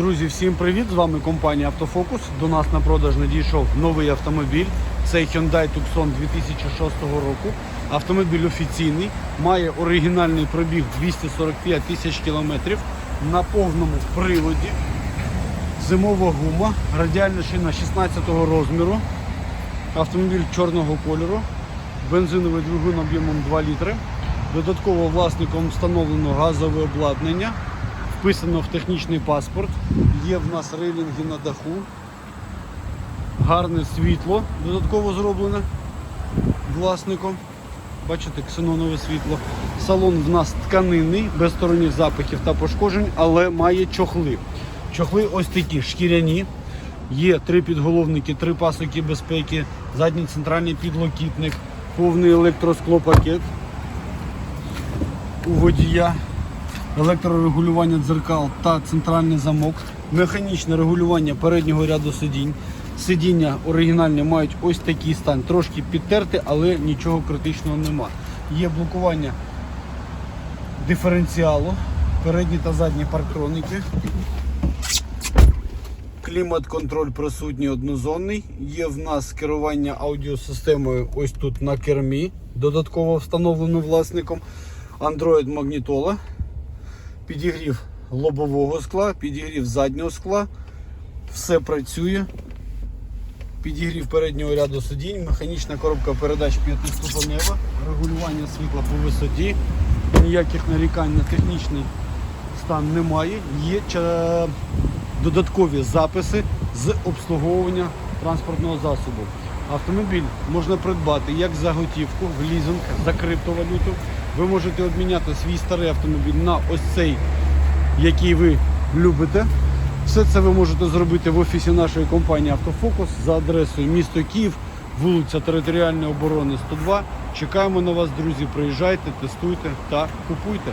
Друзі, всім привіт! З вами компанія Автофокус. До нас на продаж надійшов новий автомобіль. Це Hyundai Tucson 2006 року. Автомобіль офіційний, має оригінальний пробіг 245 тисяч кілометрів на повному приводі. Зимова гума, радіальна шина 16 розміру. Автомобіль чорного кольору, бензиновий двигун об'ємом 2 літри. Додатково власником встановлено газове обладнання, вписано в технічний паспорт. Є в нас рейлінги на даху, гарне світло додатково зроблене власником. Бачите, ксенонове світло. Салон в нас тканинний, без сторонніх запахів та пошкоджень, але має чохли. Чохли ось такі шкіряні. Є три підголовники, три пасоки безпеки, задній центральний підлокітник, повний електросклопакет у водія, електрорегулювання дзеркал та центральний замок, механічне регулювання переднього ряду сидінь. Сидіння оригінальні мають ось такий стан, трошки підтерти, але нічого критичного нема. Є блокування диференціалу, передні та задні парктроники. Клімат-контроль присутній однозонний. Є в нас керування аудіосистемою ось тут на кермі, додатково встановлено власником. Android магнітола, підігрів лобового скла, підігрів заднього скла. Все працює. Підігрів переднього ряду сидінь, механічна коробка передач 5-ступенева, регулювання світла по висоті. Ніяких нарікань на технічний стан немає. Є додаткові записи з обслуговування транспортного засобу. Автомобіль можна придбати як за готівку, в лізинг, за криптовалюту. Ви можете обміняти свій старий автомобіль на ось цей, який ви любите. Все це ви можете зробити в офісі нашої компанії Автофокус за адресою місто Київ, вулиця Територіальної оборони 102. Чекаємо на вас, друзі. Приїжджайте, тестуйте та купуйте.